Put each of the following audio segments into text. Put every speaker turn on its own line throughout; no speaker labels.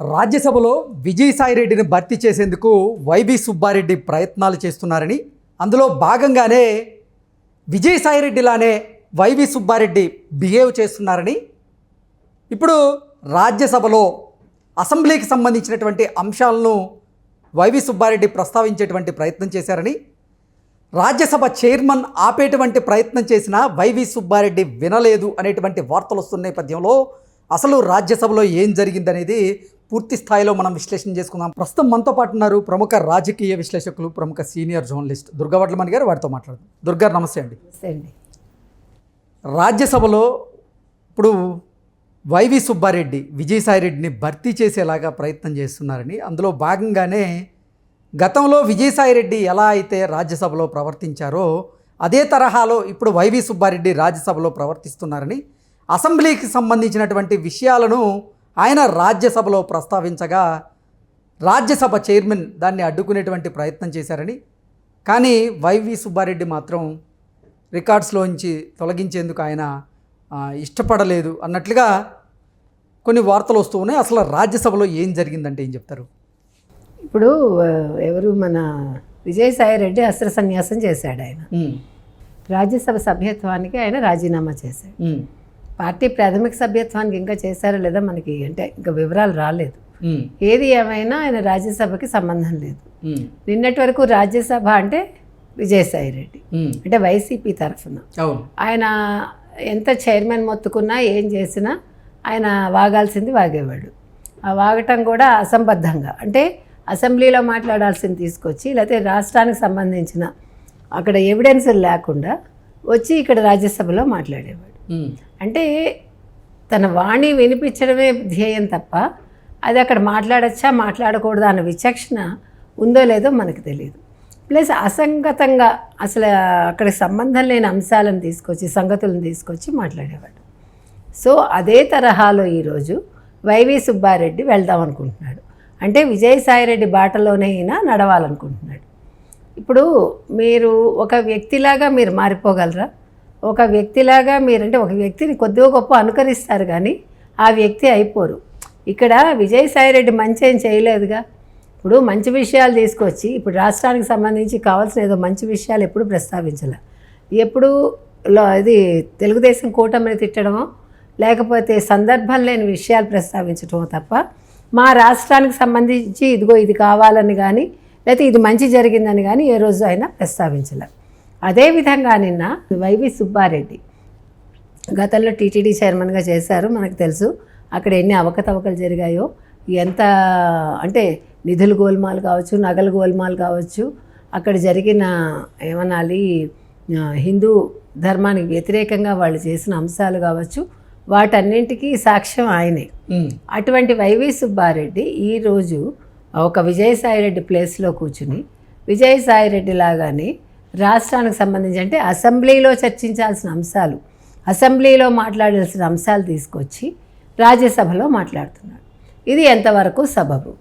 రాజ్యసభలో విజయసాయిరెడ్డిని భర్తీ చేసేందుకు వైవి సుబ్బారెడ్డి ప్రయత్నాలు చేస్తున్నారని అందులో భాగంగానే విజయసాయిరెడ్డిలానే వైవి సుబ్బారెడ్డి బిహేవ్ చేస్తున్నారని ఇప్పుడు రాజ్యసభలో అసెంబ్లీకి సంబంధించినటువంటి అంశాలను వైవి సుబ్బారెడ్డి ప్రస్తావించేటువంటి ప్రయత్నం చేశారని రాజ్యసభ చైర్మన్ ఆపేటువంటి ప్రయత్నం చేసినా వైవి సుబ్బారెడ్డి వినలేదు అనేటువంటి వార్తలు వస్తున్న నేపథ్యంలో అసలు రాజ్యసభలో ఏం జరిగిందనేది పూర్తి స్థాయిలో మనం విశ్లేషణ చేసుకుందాం. ప్రస్తుతం మనతో పాటు ఉన్నారు ప్రముఖ రాజకీయ విశ్లేషకులు ప్రముఖ సీనియర్ జర్నలిస్ట్ దుర్గావడ్లమణి గారు వారితో మాట్లాడదాం. దుర్గా నమస్తే అండి.
అండి.
రాజ్యసభలో ఇప్పుడు వైవి సుబ్బారెడ్డి విజయసాయిరెడ్డిని భర్తీ చేసేలాగా ప్రయత్నం చేస్తున్నారని అందులో భాగంగానే గతంలో విజయసాయిరెడ్డి ఎలా అయితే రాజ్యసభలో ప్రవర్తించారో అదే తరహాలో ఇప్పుడు వైవి సుబ్బారెడ్డి రాజ్యసభలో ప్రవర్తిస్తున్నారని అసెంబ్లీకి సంబంధించినటువంటి విషయాలను ఆయన రాజ్యసభలో ప్రస్తావించగా రాజ్యసభ చైర్మన్ దాన్ని అడ్డుకునేటువంటి ప్రయత్నం చేశారని. కానీ వైవి సుబ్బారెడ్డి మాత్రం రికార్డ్స్లోంచి తొలగించేందుకు ఆయన ఇష్టపడలేదు అన్నట్లుగా కొన్ని వార్తలు వస్తూ ఉన్నాయి. అసలు రాజ్యసభలో ఏం జరిగిందంటే ఏం చెప్తారు?
ఇప్పుడు ఎవరు మన విజయసాయి రెడ్డి అస్త్ర సన్యాసం చేశాడు ఆయన. రాజ్యసభ సభ్యత్వానికి ఆయన రాజీనామా చేశాడు. పార్టీ ప్రాథమిక సభ్యత్వానికి ఇంకా చేశారో లేదో మనకి అంటే ఇంకా వివరాలు రాలేదు. ఏది ఏమైనా ఆయన రాజ్యసభకి సంబంధం లేదు. నిన్నటి వరకు రాజ్యసభ అంటే విజయసాయి రెడ్డి. అంటే వైసీపీ తరఫున. ఆయన ఎంత చైర్మన్ మొత్తుకున్నా ఏం చేసినా ఆయన వాగాల్సింది వాగేవాడు. ఆ వాగటం కూడా అసంబద్ధంగా. అంటే అసెంబ్లీలో మాట్లాడాల్సింది తీసుకొచ్చి లేకపోతే రాష్ట్రానికి సంబంధించిన అక్కడ ఎవిడెన్స్ లేకుండా వచ్చి ఇక్కడ రాజ్యసభలో మాట్లాడేవాడు. అంటే తన వాణి వినిపించడమే ధ్యేయం తప్ప అది అక్కడ మాట్లాడచ్చా మాట్లాడకూడదా అన్న విచక్షణ ఉందో లేదో మనకు తెలియదు. ప్లస్ అసంగతంగా అసలు అక్కడ సంబంధం లేని అంశాలను తీసుకొచ్చి సంగతులను తీసుకొచ్చి మాట్లాడేవాడు. సో అదే తరహాలో ఈరోజు వైవి సుబ్బారెడ్డి వెళ్దాం అనుకుంటున్నాడు. అంటే విజయసాయిరెడ్డి బాటలోనే అయినా నడవాలనుకుంటున్నాడు. ఇప్పుడు మీరు ఒక వ్యక్తిలాగా మీరు మారిపోగలరా? ఒక వ్యక్తిలాగా మీరంటే ఒక వ్యక్తిని కొద్దిగా గొప్ప అనుకరిస్తారు కానీ ఆ వ్యక్తి అయిపోరు. ఇక్కడ విజయసాయిరెడ్డి మంచి ఏం చేయలేదుగా. ఇప్పుడు మంచి విషయాలు తీసుకొచ్చి ఇప్పుడు రాష్ట్రానికి సంబంధించి కావాల్సిన ఏదో మంచి విషయాలు ఎప్పుడు ప్రస్తావించాల. ఎప్పుడు లో ఇది తెలుగుదేశం కూటమిని తిట్టడమో లేకపోతే సందర్భం లేని విషయాలు ప్రస్తావించడమో తప్ప మా రాష్ట్రానికి సంబంధించి ఇదిగో ఇది కావాలని కానీ లేకపోతే ఇది మంచి జరిగిందని కానీ ఏ రోజు అయినా ప్రస్తావించలే. అదేవిధంగా నిన్న వైవి సుబ్బారెడ్డి గతంలో టీటీడీ చైర్మన్గా చేశారు మనకు తెలుసు. అక్కడ ఎన్ని అవకతవకలు జరిగాయో ఎంత అంటే నిధులు గోల్మాల్ కావచ్చు నగలు గోల్మాల్ కావచ్చు అక్కడ జరిగిన ఏమనాలి హిందూ ధర్మానికి వ్యతిరేకంగా వాళ్ళు చేసిన అంశాలు కావచ్చు వాటన్నింటికీ సాక్ష్యం ఆయనే. అటువంటి వైవి సుబ్బారెడ్డి ఈరోజు ఒక విజయసాయిరెడ్డి ప్లేస్లో కూర్చుని విజయసాయిరెడ్డి లాగానే రాష్ట్రానికి సంబంధించి అంటే అసెంబ్లీలో చర్చించాల్సిన అంశాలు అసెంబ్లీలో మాట్లాడాల్సిన అంశాలు తీసుకొచ్చి రాజ్యసభలో మాట్లాడుతున్నాడు ఇది ఎంతవరకు సబబు?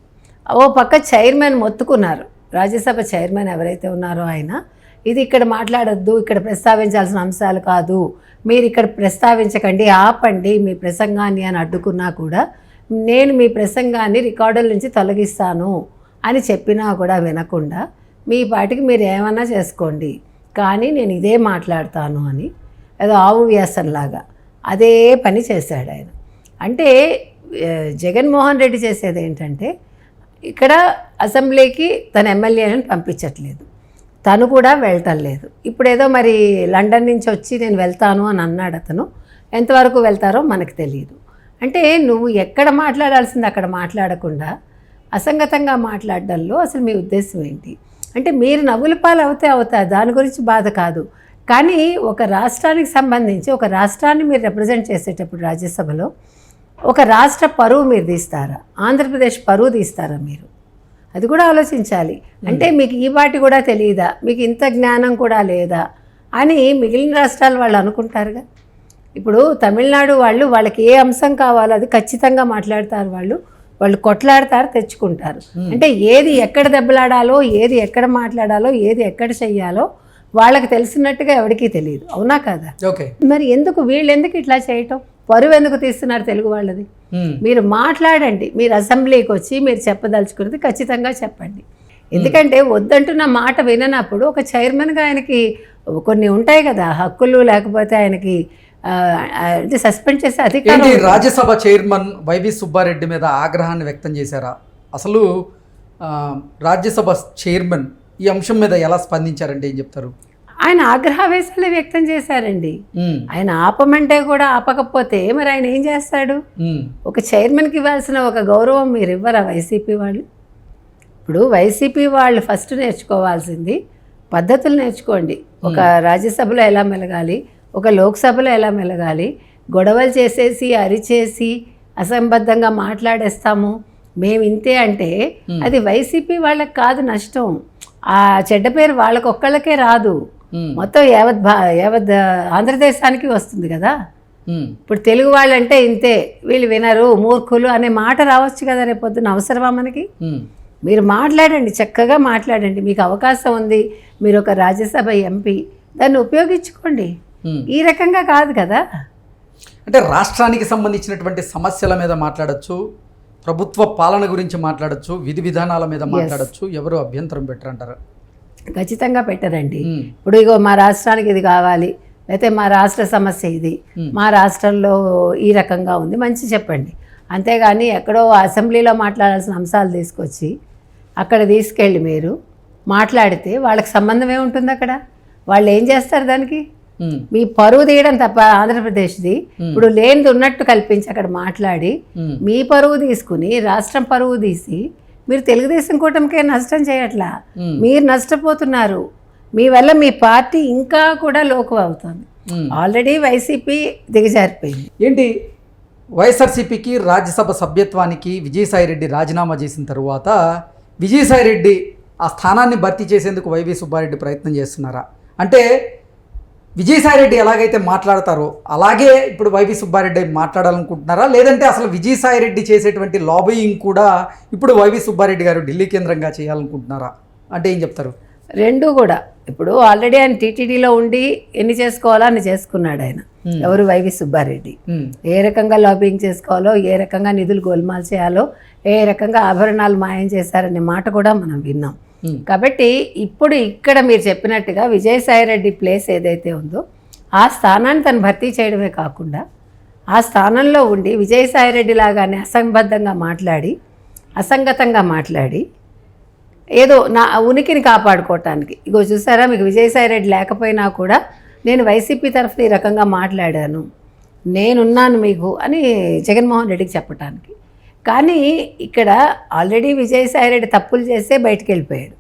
ఓ పక్క చైర్మన్ మొత్తుకున్నారు. రాజ్యసభ చైర్మన్ ఎవరైతే ఉన్నారో ఆయన ఇది ఇక్కడ మాట్లాడద్దు ఇక్కడ ప్రస్తావించాల్సిన అంశాలు కాదు మీరు ఇక్కడ ప్రస్తావించకండి ఆపండి మీ ప్రసంగాన్ని అని అడ్డుకున్నా కూడా నేను మీ ప్రసంగాన్ని రికార్డుల నుంచి తొలగిస్తాను అని చెప్పినా కూడా వినకుండా మీ పాటికి మీరు ఏమన్నా చేసుకోండి. కానీ నేను ఇదే మాట్లాడతాను అని ఏదో ఆవు వ్యాసంలాగా అదే పని చేశాడు ఆయన. అంటే జగన్మోహన్ రెడ్డి చేసేది ఏంటంటే ఇక్కడ అసెంబ్లీకి తన ఎమ్మెల్యేలను పంపించట్లేదు. తను కూడా వెళ్ళటం లేదు. ఇప్పుడు ఏదో మరి లండన్ నుంచి వచ్చి నేను వెళ్తాను అని అన్నాడు అతను. ఎంతవరకు వెళ్తారో మనకు తెలియదు అంటే నువ్వు ఎక్కడ మాట్లాడాల్సింది అక్కడ మాట్లాడకుండా అసంగతంగా మాట్లాడడంలో అసలు మీ ఉద్దేశం ఏంటి? అంటే మీరు నవ్వుల పాలు అవుతే అవుతా దాని గురించి బాధ కాదు. కానీ ఒక రాష్ట్రానికి సంబంధించి ఒక రాష్ట్రాన్ని మీరు రిప్రజెంట్ చేసేటప్పుడు రాజ్యసభలో ఒక రాష్ట్ర పరువు మీరు తీస్తారా? ఆంధ్రప్రదేశ్ పరువు తీస్తారా మీరు? అది కూడా ఆలోచించాలి. అంటే మీకు ఈ వాటి కూడా తెలియదా మీకు ఇంత జ్ఞానం కూడా లేదా? అని మిగిలిన రాష్ట్రాలు వాళ్ళు అనుకుంటారుగా. ఇప్పుడు తమిళనాడు వాళ్ళు వాళ్ళకి ఏ అంశం కావాలో అది ఖచ్చితంగా మాట్లాడతారు వాళ్ళు. వాళ్ళు కొట్లాడతారు తెచ్చుకుంటారు. అంటే ఏది ఎక్కడ దెబ్బలాడాలో ఏది ఎక్కడ మాట్లాడాలో ఏది ఎక్కడ చెయ్యాలో వాళ్ళకి తెలిసినట్టుగా ఎవరికీ తెలియదు. అవునా కదా?
ఓకే.
మరి ఎందుకు వీళ్ళు ఎందుకు ఇట్లా చేయటం? పరువు ఎందుకు తీస్తున్నారు తెలుగు వాళ్ళది? మీరు మాట్లాడండి. మీరు అసెంబ్లీకి వచ్చి మీరు చెప్పదలుచుకున్నది ఖచ్చితంగా చెప్పండి. ఎందుకంటే వద్దంటున్న మాట విననప్పుడు ఒక చైర్మన్గా ఆయనకి కొన్ని ఉంటాయి కదా హక్కులు లేకపోతే ఆయనకి అంటే సస్పెండ్ చేసే అధికారం
రాజ్యసభ చైర్మన్ వైవి సుబ్బారెడ్డి మీద ఆగ్రహాన్ని వ్యక్తం చేశారా? అసలు రాజ్యసభ చైర్మన్ ఈ అంశం మీద ఎలా స్పందించారంటే ఏం చెప్తారు?
ఆయన ఆగ్రహావేశాలు వ్యక్తం చేశారండి. ఆయన ఆపమంటే కూడా ఆపకపోతే మరి ఆయన ఏం చేస్తాడు? ఒక చైర్మన్కి ఇవ్వాల్సిన ఒక గౌరవం మీరు ఇవ్వరా వైసీపీ వాళ్ళు? ఇప్పుడు వైసీపీ వాళ్ళు ఫస్ట్ నేర్చుకోవాల్సింది పద్ధతులు నేర్చుకోండి. ఒక రాజ్యసభలో ఎలా మెలగాలి? ఒక లోక్సభలో ఎలా మెలగాలి? గొడవలు చేసేసి అరిచేసి అసంబద్ధంగా మాట్లాడేస్తాము. మేము ఇంతే అంటే అది వైసీపీ వాళ్ళకి కాదు నష్టం. ఆ చెడ్డ పేరు వాళ్ళకి ఒక్కళ్ళకే రాదు మొత్తం యావత్ భా యావత్ ఆంధ్రదేశానికి వస్తుంది కదా? ఇప్పుడు తెలుగు వాళ్ళంటే ఇంతే. వీళ్ళు వినరు మూర్ఖులు అనే మాట రావచ్చు కదా రేపు పొద్దున? అవసరమా మనకి? మీరు మాట్లాడండి చక్కగా మాట్లాడండి. మీకు అవకాశం ఉంది. మీరు ఒక రాజ్యసభ ఎంపీ. దాన్ని ఉపయోగించుకోండి. ఈ రకంగా కాదు కదా.
అంటే రాష్ట్రానికి సంబంధించినటువంటి సమస్యల మీద మాట్లాడొచ్చు ప్రభుత్వ పాలన గురించి మాట్లాడొచ్చు విధి విధానాల మీద మాట్లాడొచ్చు ఎవరు అభ్యంతరం పెట్టరంటారు?
ఖచ్చితంగా పెట్టరండి. ఇప్పుడు ఇగో మా రాష్ట్రానికి ఇది కావాలి లేకపోతే మా రాష్ట్ర సమస్య ఇది మా రాష్ట్రంలో ఈ రకంగా ఉంది మంచి చెప్పండి. అంతేగాని ఎక్కడో అసెంబ్లీలో మాట్లాడాల్సిన అంశాలు తీసుకొచ్చి అక్కడ తీసుకెళ్ళి మీరు మాట్లాడితే వాళ్ళకి సంబంధం ఏముంటుంది అక్కడ? వాళ్ళు ఏం చేస్తారు దానికి? మీ పరువు తీయడం తప్ప ఆంధ్రప్రదేశ్ది. ఇప్పుడు లేనిది ఉన్నట్టు కల్పించి అక్కడ మాట్లాడి మీ పరువు తీసుకుని రాష్ట్రం పరువు తీసి మీరు తెలుగుదేశం కూటమికే నష్టం చేయట్లా. మీరు నష్టపోతున్నారు. మీ వల్ల మీ పార్టీ ఇంకా కూడా లోకు అవుతుంది. ఆల్రెడీ వైసీపీ దిగజారిపోయింది.
ఏంటి? వైఎస్ఆర్సీపీకి రాజ్యసభ సభ్యత్వానికి విజయసాయిరెడ్డి రాజీనామా చేసిన తరువాత విజయసాయిరెడ్డి ఆ స్థానాన్ని భర్తీ చేసేందుకు వైవి సుబ్బారెడ్డి ప్రయత్నం చేస్తున్నారా? అంటే విజయసాయిరెడ్డి ఎలాగైతే మాట్లాడతారో అలాగే ఇప్పుడు వైవి సుబ్బారెడ్డి మాట్లాడాలనుకుంటున్నారా? లేదంటే అసలు విజయసాయిరెడ్డి చేసేటువంటి లాబియింగ్ కూడా ఇప్పుడు వైవి సుబ్బారెడ్డి గారు ఢిల్లీ కేంద్రంగా చేయాలనుకుంటున్నారా? అంటే ఏం చెప్తారు?
రెండు కూడా. ఇప్పుడు ఆల్రెడీ ఆయన టీటీడీలో ఉండి ఎన్ని చేసుకోవాలో అన్ని చేసుకున్నాడు ఆయన.
Hmm.
ఎవరు? వైవి సుబ్బారెడ్డి.
ఉమ్,
ఏ రకంగా లాబింగ్ చేసుకోవాలో ఏ రకంగా నిధులు గోల్మాల్ చేయాలో ఏ రకంగా ఆభరణాలు మాయం చేశారనే మాట కూడా మనం విన్నాం.
Hmm.
కాబట్టి ఇప్పుడు ఇక్కడ మీరు చెప్పినట్టుగా విజయసాయిరెడ్డి ప్లేస్ ఏదైతే ఉందో ఆ స్థానాన్ని తను భర్తీ చేయడమే కాకుండా ఆ స్థానంలో ఉండి విజయసాయిరెడ్డి లాగానే అసంబద్ధంగా మాట్లాడి అసంగతంగా మాట్లాడి ఏదో నా ఉనికిని కాపాడుకోవటానికి. ఇగో చూసారా మీకు విజయసాయిరెడ్డి లేకపోయినా కూడా నేను వైసీపీ తరఫున ఈ రకంగా మాట్లాడాను నేనున్నాను మీకు అని జగన్మోహన్ రెడ్డికి చెప్పటానికి. కానీ ఇక్కడ ఆల్రెడీ విజయసాయిరెడ్డి తప్పులు చేస్తే బయటికి వెళ్ళిపోయాడు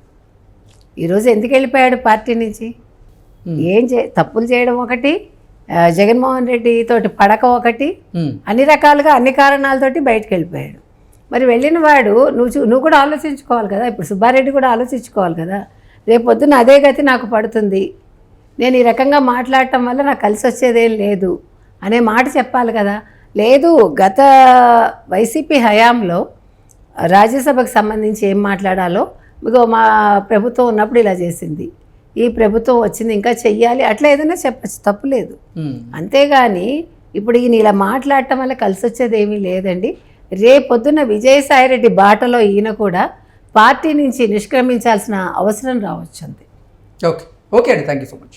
ఈరోజు ఎందుకు వెళ్ళిపోయాడు పార్టీ నుంచి? ఏం చే తప్పులు చేయడం ఒకటి జగన్మోహన్ రెడ్డి తోటి పడక ఒకటి అన్ని రకాలుగా అన్ని కారణాలతోటి బయటకు వెళ్ళిపోయాడు మరి వెళ్ళిన వాడు నువ్వు చూ- నువ్వు కూడా ఆలోచించుకోవాలి కదా? ఇప్పుడు సుబ్బారెడ్డి కూడా ఆలోచించుకోవాలి కదా? రేపు పొద్దున్న అదే గతి నాకు పడుతుంది. నేను ఈ రకంగా మాట్లాడటం వల్ల నాకు కలిసి వచ్చేదేం లేదు అనే మాట చెప్పాలి కదా? లేదు గత వైసీపీ హయాంలో రాజ్యసభకు సంబంధించి ఏం మాట్లాడాలో ఇగో మా ప్రభుత్వం ఉన్నప్పుడు ఇలా చేసింది. ఈ ప్రభుత్వం వచ్చింది ఇంకా చెయ్యాలి అట్లా ఏదైనా చెప్పచ్చు తప్పులేదు
ఉమ్.
అంతేగాని ఇప్పుడు ఈయన ఇలా మాట్లాడటం వల్ల కలిసి వచ్చేది ఏమీ లేదండి. రేపొద్దున విజయసాయిరెడ్డి బాటలో ఈయన కూడా పార్టీ నుంచి నిష్క్రమించాల్సిన అవసరం రావచ్చు అంతే
ఓకే. ఓకే అండి. Thank you so much.